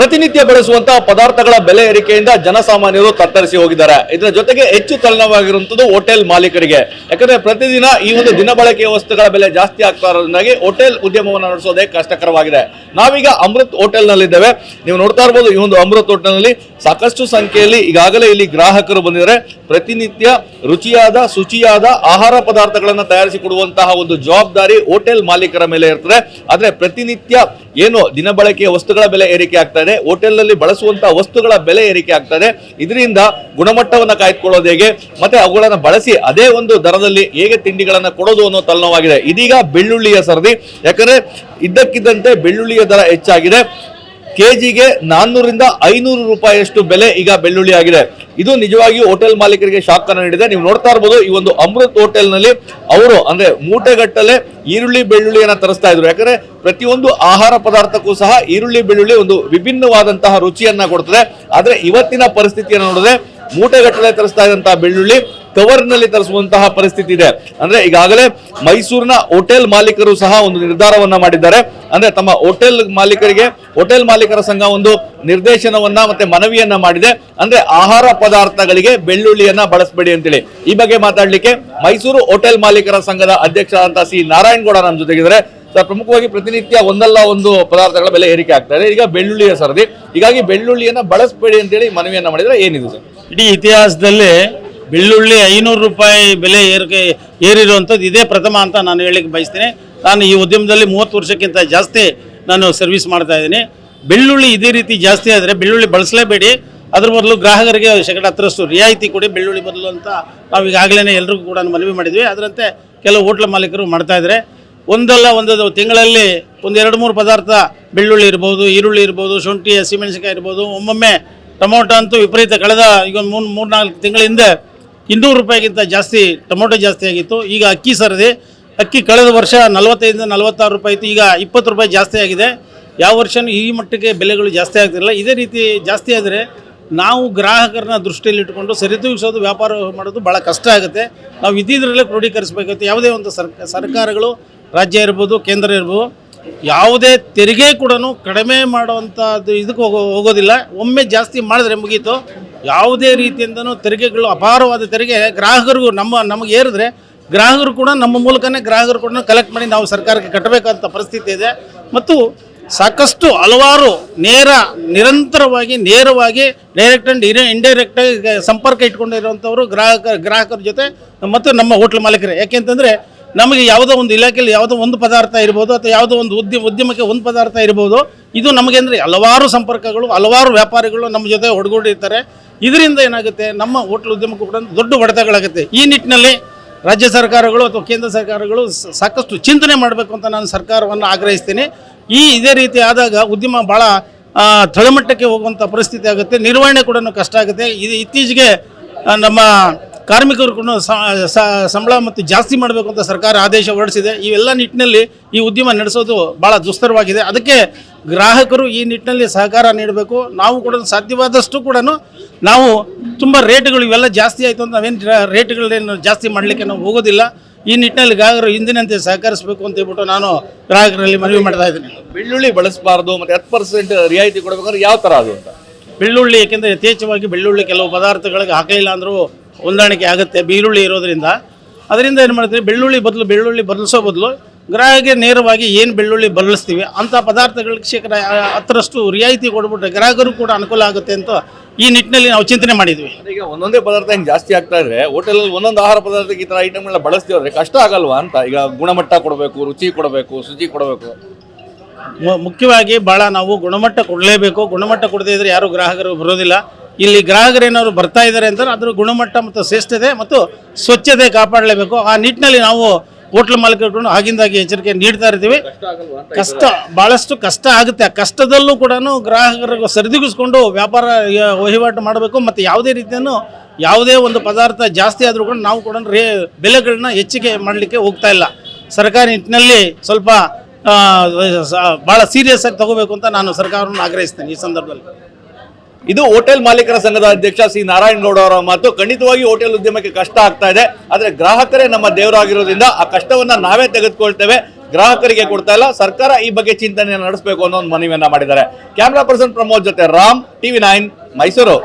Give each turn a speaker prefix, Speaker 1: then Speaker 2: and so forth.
Speaker 1: ಪ್ರತಿನಿತ್ಯ ಬಳಸುವಂತಹ ಪದಾರ್ಥಗಳ ಬೆಲೆ ಏರಿಕೆಯಿಂದ ಜನಸಾಮಾನ್ಯರು ತತ್ತರಿಸಿ ಹೋಗಿದ್ದಾರೆ. ಇದರ ಜೊತೆಗೆ ಹೆಚ್ಚು ತಲೆನೋವಾಗಿರುವಂತದ್ದು ಹೋಟೆಲ್ ಮಾಲೀಕರಿಗೆ. ಯಾಕಂದ್ರೆ ಪ್ರತಿದಿನ ಈ ಒಂದು ದಿನ ಬಳಕೆಯ ವಸ್ತುಗಳ ಬೆಲೆ ಜಾಸ್ತಿ ಆಗ್ತಾ ಇರೋದ್ರಿಂದಾಗಿ ಹೋಟೆಲ್ ಉದ್ಯಮವನ್ನು ನಡೆಸೋದೇ ಕಷ್ಟಕರವಾಗಿದೆ. ನಾವೀಗ ಅಮೃತ್ ಹೋಟೆಲ್ ನಲ್ಲಿದ್ದೇವೆ ನೀವು ನೋಡ್ತಾ ಇರ್ಬೋದು ಈ ಒಂದು ಅಮೃತ್ ಹೋಟೆಲ್ನಲ್ಲಿ ಸಾಕಷ್ಟು ಸಂಖ್ಯೆಯಲ್ಲಿ ಈಗಾಗಲೇ ಇಲ್ಲಿ ಗ್ರಾಹಕರು ಬಂದಿದ್ದಾರೆ. ಪ್ರತಿನಿತ್ಯ ರುಚಿಯಾದ, ಶುಚಿಯಾದ ಆಹಾರ ಪದಾರ್ಥಗಳನ್ನು ತಯಾರಿಸಿ ಕೊಡುವಂತಹ ಒಂದು ಜವಾಬ್ದಾರಿ ಹೋಟೆಲ್ ಮಾಲೀಕರ ಮೇಲೆ ಇರ್ತದೆ. ಆದ್ರೆ ಪ್ರತಿನಿತ್ಯ ಏನು ದಿನ ಬಳಕೆಯ ವಸ್ತುಗಳ ಬೆಲೆ ಏರಿಕೆ ಆಗ್ತಾ ಹೋಟೆಲ್ನಲ್ಲಿ ಬಳಸುವಂತಹ ವಸ್ತುಗಳ ಬೆಲೆ ಏರಿಕೆ ಆಗ್ತದೆ. ಇದರಿಂದ ಗುಣಮಟ್ಟವನ್ನು ಕಾಯ್ದುಕೊಳ್ಳೋದು ಹೇಗೆ? ಮತ್ತೆ ಅವುಗಳನ್ನು ಬಳಸಿ ಅದೇ ಒಂದು ದರದಲ್ಲಿ ಹೇಗೆ ತಿಂಡಿಗಳನ್ನು ಕೊಡೋದು ಅನ್ನೋ ತಲೆನೋವಾಗಿದೆ ಇದೀಗ ಬೆಳ್ಳುಳ್ಳಿಯ ಸರದಿ. ಯಾಕಂದ್ರೆ ಇದ್ದಕ್ಕಿದ್ದಂತೆ ಬೆಳ್ಳುಳ್ಳಿಯ ದರ ಹೆಚ್ಚಾಗಿದೆ. ಕೆಜಿಗೆ ನಾನ್ನೂರಿಂದ ಐನೂರು ರೂಪಾಯಿಯಷ್ಟು ಬೆಲೆ ಈಗ ಬೆಳ್ಳುಳ್ಳಿ ಆಗಿದೆ ಇದು ನಿಜವಾಗಿಯೂ ಹೋಟೆಲ್ ಮಾಲೀಕರಿಗೆ ಶಾಕ್ ಅನ್ನು ನೀಡಿದೆ. ನೀವು ನೋಡ್ತಾ ಇರ್ಬೋದು, ಈ ಒಂದು ಅಮೃತ್ ಹೋಟೆಲ್ನಲ್ಲಿ ಅವರು ಅಂದ್ರೆ ಮೂಟೆಗಟ್ಟಲೆ ಈರುಳ್ಳಿ ಬೆಳ್ಳುಳ್ಳಿಯನ್ನ ತರಿಸ್ತಾ ಇದ್ರು. ಯಾಕಂದ್ರೆ ಪ್ರತಿಯೊಂದು ಆಹಾರ ಪದಾರ್ಥಕ್ಕೂ ಸಹ ಈರುಳ್ಳಿ ಬೆಳ್ಳುಳ್ಳಿ ಒಂದು ವಿಭಿನ್ನವಾದಂತಹ ರುಚಿಯನ್ನ ಕೊಡ್ತದೆ. ಆದ್ರೆ ಇವತ್ತಿನ ಪರಿಸ್ಥಿತಿಯನ್ನು ನೋಡಿದ್ರೆ ಮೂಟೆಗಟ್ಟಲೆ ತರಿಸ್ತಾ ಇದ್ದಂತಹ ಬೆಳ್ಳುಳ್ಳಿ ಕವರ್ನಲ್ಲಿ ತರಿಸುವಂತಹ ಪರಿಸ್ಥಿತಿ ಇದೆ. ಅಂದ್ರೆ ಈಗಾಗಲೇ ಮೈಸೂರಿನ ಹೋಟೆಲ್ ಮಾಲೀಕರು ಸಹ ಒಂದು ನಿರ್ಧಾರವನ್ನ ಮಾಡಿದ್ದಾರೆ. ಅಂದ್ರೆ ತಮ್ಮ ಹೋಟೆಲ್ ಮಾಲೀಕರಿಗೆ, ಹೋಟೆಲ್ ಮಾಲೀಕರ ಸಂಘ ಒಂದು ನಿರ್ದೇಶನವನ್ನ ಮತ್ತೆ ಮನವಿಯನ್ನ ಮಾಡಿದೆ. ಅಂದ್ರೆ ಆಹಾರ ಪದಾರ್ಥಗಳಿಗೆ ಬೆಳ್ಳುಳ್ಳಿಯನ್ನ ಬಳಸಬೇಡಿ ಅಂತೇಳಿ. ಈ ಬಗ್ಗೆ ಮಾತಾಡಲಿಕ್ಕೆ ಮೈಸೂರು ಹೋಟೆಲ್ ಮಾಲೀಕರ ಸಂಘದ ಅಧ್ಯಕ್ಷರಾದಂತಹ ಸಿ ನಾರಾಯಣಗೌಡ ನಮ್ಮ ಜೊತೆಗಿದ್ದಾರೆ. ಸರ್, ಪ್ರಮುಖವಾಗಿ ಪ್ರತಿನಿತ್ಯ ಒಂದಲ್ಲ ಒಂದು ಪದಾರ್ಥಗಳ ಬೆಲೆ ಏರಿಕೆ ಆಗ್ತಾ ಇದೆ. ಈಗ ಬೆಳ್ಳುಳ್ಳಿಯ ಸರದಿ. ಹೀಗಾಗಿ ಬೆಳ್ಳುಳ್ಳಿಯನ್ನ ಬಳಸಬೇಡಿ ಅಂತೇಳಿ ಮನವಿಯನ್ನ ಮಾಡಿದ್ರೆ ಏನಿದೆ ಸರ್?
Speaker 2: ಇಡೀ ಇತಿಹಾಸದಲ್ಲಿ ಬೆಳ್ಳುಳ್ಳಿ ಐನೂರು ರೂಪಾಯಿ ಬೆಲೆ ಏರಿಕೆ, ಏರಿರುವಂಥದ್ದು ಇದೇ ಪ್ರಥಮ ಅಂತ ನಾನು ಹೇಳಲಿಕ್ಕೆ ಬಯಸ್ತೀನಿ. ನಾನು ಈ ಉದ್ಯಮದಲ್ಲಿ ಮೂವತ್ತು ವರ್ಷಕ್ಕಿಂತ ಜಾಸ್ತಿ ನಾನು ಸರ್ವಿಸ್ ಮಾಡ್ತಾ ಇದ್ದೀನಿ. ಬೆಳ್ಳುಳ್ಳಿ ಇದೇ ರೀತಿ ಜಾಸ್ತಿ ಆದರೆ ಬೆಳ್ಳುಳ್ಳಿ ಬಳಸಲೇಬೇಡಿ. ಅದ್ರ ಬದಲು ಗ್ರಾಹಕರಿಗೆ ಶೇಕಡ ಹತ್ತರಷ್ಟು ರಿಯಾಯಿತಿ ಕೊಡಿ. ಬೆಳ್ಳುಳ್ಳಿ ಬದಲು ಅಂತ ನಾವು ಈಗಾಗಲೇ ಎಲ್ರಿಗೂ ಕೂಡ ಮನವಿ ಮಾಡಿದ್ವಿ. ಅದರಂತೆ ಕೆಲವು ಹೋಟ್ಲ ಮಾಲೀಕರು ಮಾಡ್ತಾ ಇದ್ದಾರೆ ಒಂದಲ್ಲ ಒಂದು ತಿಂಗಳಲ್ಲಿ ಒಂದು ಎರಡು ಮೂರು ಪದಾರ್ಥ ಬೆಳ್ಳುಳ್ಳಿ ಇರ್ಬೋದು, ಈರುಳ್ಳಿ ಇರ್ಬೋದು, ಶುಂಠಿ, ಹಸಿಮೆಣಸಿನಕಾಯಿ ಇರ್ಬೋದು, ಒಮ್ಮೊಮ್ಮೆ ಟೊಮೊಟೊ ಅಂತೂ ವಿಪರೀತ ಕಳೆದ ಈಗ ಒಂದು ಮೂರು ಮೂರು ನಾಲ್ಕು ತಿಂಗಳಿಂದ ಇನ್ನೂರು ರೂಪಾಯಿಗಿಂತ ಜಾಸ್ತಿ ಟೊಮೊಟೊ ಜಾಸ್ತಿ ಆಗಿತ್ತು. ಈಗ ಅಕ್ಕಿ ಸರದಿ ಅಕ್ಕಿ ಕಳೆದ ವರ್ಷ ನಲವತ್ತೈದಿಂದ ನಲವತ್ತಾರು ರೂಪಾಯಿ ಇತ್ತು. ಈಗ ಇಪ್ಪತ್ತು ರೂಪಾಯಿ ಜಾಸ್ತಿ ಆಗಿದೆ. ಯಾವ ವರ್ಷವೂ ಈ ಮಟ್ಟಿಗೆ ಬೆಲೆಗಳು ಜಾಸ್ತಿ ಆಗ್ತಿರಲ್ಲ ಇದೇ ರೀತಿ ಜಾಸ್ತಿ ಆದರೆ ನಾವು ಗ್ರಾಹಕರನ್ನ ದೃಷ್ಟಿಯಲ್ಲಿ ಇಟ್ಕೊಂಡು ಸರಿದೂಗಿಸೋದು, ವ್ಯಾಪಾರ ಮಾಡೋದು ಭಾಳ ಕಷ್ಟ ಆಗುತ್ತೆ. ನಾವು ಇದ್ದಿದ್ರಲ್ಲೇ ಕ್ರೋಢೀಕರಿಸಬೇಕಾಗುತ್ತೆ. ಯಾವುದೇ ಒಂದು ಸರ್ಕ ಸರ್ಕಾರಗಳು, ರಾಜ್ಯ ಇರ್ಬೋದು, ಕೇಂದ್ರ ಇರ್ಬೋದು, ಯಾವುದೇ ತೆರಿಗೆ ಕೂಡ ಕಡಿಮೆ ಮಾಡುವಂಥದ್ದು ಇದಕ್ಕೆ ಹೋಗೋ, ಹೋಗೋದಿಲ್ಲ. ಒಮ್ಮೆ ಜಾಸ್ತಿ ಮಾಡಿದ್ರೆ ಮುಗೀತು. ಯಾವುದೇ ರೀತಿಯಿಂದನೂ ತೆರಿಗೆಗಳು ಅಪಾರವಾದ ತೆರಿಗೆ. ಗ್ರಾಹಕರಿಗೂ ನಮ್ಮ, ನಮಗೆ ಏರಿದ್ರೆ ಗ್ರಾಹಕರು ಕೂಡ ನಮ್ಮ ಮೂಲಕನೇ ಗ್ರಾಹಕರು ಕೂಡ ಕಲೆಕ್ಟ್ ಮಾಡಿ ನಾವು ಸರ್ಕಾರಕ್ಕೆ ಕಟ್ಟಬೇಕಂತ ಪರಿಸ್ಥಿತಿ ಇದೆ. ಮತ್ತು ಸಾಕಷ್ಟು ಹಲವಾರು ನೇರ, ನಿರಂತರವಾಗಿ, ನೇರವಾಗಿ ಡೈರೆಕ್ಟ್ ಆ್ಯಂಡ್ ಇಂಡೈರೆಕ್ಟಾಗಿ ಸಂಪರ್ಕ ಇಟ್ಕೊಂಡಿರುವಂಥವ್ರು ಗ್ರಾಹಕ, ಗ್ರಾಹಕರ ಜೊತೆ ಮತ್ತು ನಮ್ಮ ಹೋಟ್ಲ್ ಮಾಲೀಕರೇ. ಯಾಕೆಂತಂದರೆ ನಮಗೆ ಯಾವುದೋ ಒಂದು ಇಲಾಖೆಯಲ್ಲಿ ಯಾವುದೋ ಒಂದು ಪದಾರ್ಥ ಇರ್ಬೋದು ಅಥವಾ ಯಾವುದೋ ಒಂದು ಉದ್ಯಮ, ಉದ್ಯಮಕ್ಕೆ ಒಂದು ಪದಾರ್ಥ ಇರ್ಬೋದು. ಇದು ನಮಗೆ ಅಂದರೆ ಹಲವಾರು ಸಂಪರ್ಕಗಳು, ಹಲವಾರು ವ್ಯಾಪಾರಿಗಳು ನಮ್ಮ ಜೊತೆ ಒಡ್ಗೊಂಡಿರ್ತಾರೆ. ಇದರಿಂದ ಏನಾಗುತ್ತೆ? ನಮ್ಮ ಹೋಟ್ಲ್ ಉದ್ಯಮಕ್ಕೂ ಕೂಡ ದೊಡ್ಡ ಹೊಡೆತಗಳಾಗುತ್ತೆ. ಈ ನಿಟ್ಟಿನಲ್ಲಿ ರಾಜ್ಯ ಸರ್ಕಾರಗಳು ಅಥವಾ ಕೇಂದ್ರ ಸರ್ಕಾರಗಳು ಸಾಕಷ್ಟು ಚಿಂತನೆ ಮಾಡಬೇಕು ಅಂತ ನಾನು ಸರ್ಕಾರವನ್ನು ಆಗ್ರಹಿಸ್ತೀನಿ. ಈ ಇದೇ ರೀತಿ ಆದಾಗ ಉದ್ಯಮ ಭಾಳ ತಳಮಟ್ಟಕ್ಕೆ ಹೋಗುವಂಥ ಪರಿಸ್ಥಿತಿ ಆಗುತ್ತೆ. ನಿರ್ವಹಣೆ ಕೂಡ ಕಷ್ಟ ಆಗುತ್ತೆ. ಇದು ಇತ್ತೀಚೆಗೆ ನಮ್ಮ ಕಾರ್ಮಿಕರು ಸಂಬಳ ಮತ್ತು ಜಾಸ್ತಿ ಮಾಡಬೇಕು ಅಂತ ಸರ್ಕಾರ ಆದೇಶ ಹೊರಡಿಸಿದೆ. ಇವೆಲ್ಲ ನಿಟ್ಟಿನಲ್ಲಿ ಈ ಉದ್ಯಮ ನಡೆಸೋದು ಭಾಳ ದುಸ್ತರವಾಗಿದೆ. ಅದಕ್ಕೆ ಗ್ರಾಹಕರು ಈ ನಿಟ್ಟಿನಲ್ಲಿ ಸಹಕಾರ ನೀಡಬೇಕು. ನಾವು ಕೂಡ ಸಾಧ್ಯವಾದಷ್ಟು ಕೂಡ ನಾವು ತುಂಬ ರೇಟ್ಗಳು ಇವೆಲ್ಲ ಜಾಸ್ತಿ ಆಯಿತು ಅಂತ ನಾವೇನು ರೇಟ್ಗಳೇನು ಜಾಸ್ತಿ ಮಾಡಲಿಕ್ಕೆ ನಾವು ಹೋಗೋದಿಲ್ಲ. ಈ ನಿಟ್ಟಿನಲ್ಲಿ ಗ್ರಾಹಕರು ಹಿಂದಿನಂತೆ ಸಹಕರಿಸಬೇಕು ಅಂತ ಹೇಳ್ಬಿಟ್ಟು ನಾನು ಗ್ರಾಹಕರಲ್ಲಿ ಮನವಿ ಮಾಡ್ತಾ ಇದ್ದೀನಿ.
Speaker 1: ಬೆಳ್ಳುಳ್ಳಿ ಬಳಸಬಾರ್ದು ಮತ್ತು ಹತ್ತು ಪರ್ಸೆಂಟ್ ರಿಯಾಯಿತಿ ಕೊಡಬೇಕಾದ್ರೆ ಯಾವ ಥರ ಅದು ಅಂತ?
Speaker 2: ಬೆಳ್ಳುಳ್ಳಿ ಏಕೆಂದರೆ ಯಥೇಚ್ಛವಾಗಿ ಬೆಳ್ಳುಳ್ಳಿ ಕೆಲವು ಪದಾರ್ಥಗಳಿಗೆ ಹಾಕಲಿಲ್ಲ ಅಂದರೂ ಹೊಂದಾಣಿಕೆ ಆಗುತ್ತೆ ಈರುಳ್ಳಿ ಇರೋದ್ರಿಂದ. ಅದರಿಂದ ಏನು ಮಾಡ್ತೀವಿ ಬೆಳ್ಳುಳ್ಳಿ ಬದಲು ಬೆಳ್ಳುಳ್ಳಿ ಬದಲಿಸೋ ಬದಲು ಗ್ರಾಹಕರಿಗೆ ನೇರವಾಗಿ ಏನು ಬೆಳ್ಳುಳ್ಳಿ ಬದಲಿಸ್ತೀವಿ ಅಂಥ ಪದಾರ್ಥಗಳಿಗೆ ಶೇಕಡ ಹತ್ತರಷ್ಟು ರಿಯಾಯಿತಿ ಕೊಡ್ಬಿಟ್ರೆ ಗ್ರಾಹಕರು ಕೂಡ ಅನುಕೂಲ ಆಗುತ್ತೆ ಅಂತ ಈ ನಿಟ್ಟಿನಲ್ಲಿ ನಾವು ಚಿಂತನೆ ಮಾಡಿದ್ವಿ.
Speaker 1: ಈಗ ಒಂದೊಂದೇ ಪದಾರ್ಥ ಹೆಂಗೆ ಜಾಸ್ತಿ ಆಗ್ತಾ ಇದ್ರೆ ಹೋಟೆಲಲ್ಲಿ ಒಂದೊಂದು ಆಹಾರ ಪದಾರ್ಥಕ್ಕೆ ಈ ಥರ ಐಟಮ್ಗಳನ್ನ ಬಳಸ್ತೀವಿ ಅಂದ್ರೆ ಕಷ್ಟ ಆಗಲ್ವಾ ಅಂತ? ಈಗ ಗುಣಮಟ್ಟ ಕೊಡಬೇಕು ರುಚಿ ಕೊಡಬೇಕು ಶುಚಿ ಕೊಡಬೇಕು.
Speaker 2: ಮುಖ್ಯವಾಗಿ ಭಾಳ ನಾವು ಗುಣಮಟ್ಟ ಕೊಡಲೇಬೇಕು. ಗುಣಮಟ್ಟ ಕೊಡದೇ ಇದ್ರೆ ಯಾರು ಗ್ರಾಹಕರು ಬರೋದಿಲ್ಲ. ಇಲ್ಲಿ ಗ್ರಾಹಕರೇನಾದ್ರು ಬರ್ತಾ ಇದ್ದಾರೆ ಅಂದರೆ ಅದರ ಗುಣಮಟ್ಟ ಮತ್ತು ಶ್ರೇಷ್ಠತೆ ಮತ್ತು ಸ್ವಚ್ಛತೆ ಕಾಪಾಡಲೇಬೇಕು. ಆ ನಿಟ್ಟಿನಲ್ಲಿ ನಾವು ಹೋಟ್ಲ್ ಮಾಲೀಕರು ಆಗಿಂದಾಗಿ ಎಚ್ಚರಿಕೆ ನೀಡ್ತಾ ಇರ್ತೀವಿ. ಕಷ್ಟ ಭಾಳಷ್ಟು ಕಷ್ಟ ಆಗುತ್ತೆ. ಆ ಕಷ್ಟದಲ್ಲೂ ಕೂಡ ಗ್ರಾಹಕರಿಗೆ ಸರಿದೂಗಿಸ್ಕೊಂಡು ವ್ಯಾಪಾರ ವಹಿವಾಟು ಮಾಡಬೇಕು ಮತ್ತು ಯಾವುದೇ ರೀತಿಯನ್ನು ಯಾವುದೇ ಒಂದು ಪದಾರ್ಥ ಜಾಸ್ತಿ ಆದರೂ ಕೂಡ ನಾವು ಕೂಡ ರೇ, ಬೆಲೆಗಳನ್ನ ಹೆಚ್ಚಿಗೆ ಮಾಡಲಿಕ್ಕೆ ಹೋಗ್ತಾ ಇಲ್ಲ. ಸರ್ಕಾರಿ ನಿಟ್ಟಿನಲ್ಲಿ ಸ್ವಲ್ಪ ಭಾಳ ಸೀರಿಯಸ್ ಆಗಿ ತಗೋಬೇಕು ಅಂತ ನಾನು ಸರ್ಕಾರವನ್ನು ಆಗ್ರಹಿಸ್ತೇನೆ ಈ ಸಂದರ್ಭದಲ್ಲಿ.
Speaker 1: ಇದು ಹೋಟೆಲ್ ಮಾಲೀಕರ ಸಂಘದ ಅಧ್ಯಕ್ಷ ಸಿ ನಾರಾಯಣಗೌಡ ಅವರ ಮಾತು. ಖಂಡಿತವಾಗಿ ಹೋಟೆಲ್ ಉದ್ಯಮಕ್ಕೆ ಕಷ್ಟ ಆಗ್ತಾ ಇದೆ. ಆದರೆ ಗ್ರಾಹಕರೇ ನಮ್ಮ ದೇವರಾಗಿರೋದ್ರಿಂದ ಆ ಕಷ್ಟವನ್ನ ನಾವೇ ತೆಗೆದುಕೊಳ್ತೇವೆ. ಗ್ರಾಹಕರಿಗೆ ಕೊಡ್ತಾ ಇಲ್ಲ. ಸರ್ಕಾರ ಈ ಬಗ್ಗೆ ಚಿಂತನೆಯನ್ನು ನಡೆಸಬೇಕು ಅನ್ನೋ ಒಂದು ಮನವಿಯನ್ನ ಮಾಡಿದ್ದಾರೆ. ಕ್ಯಾಮ್ರಾ ಪರ್ಸನ್ ಪ್ರಮೋದ್ ಜೊತೆ ರಾಮ್, ಟಿವಿ ನೈನ್, ಮೈಸೂರು.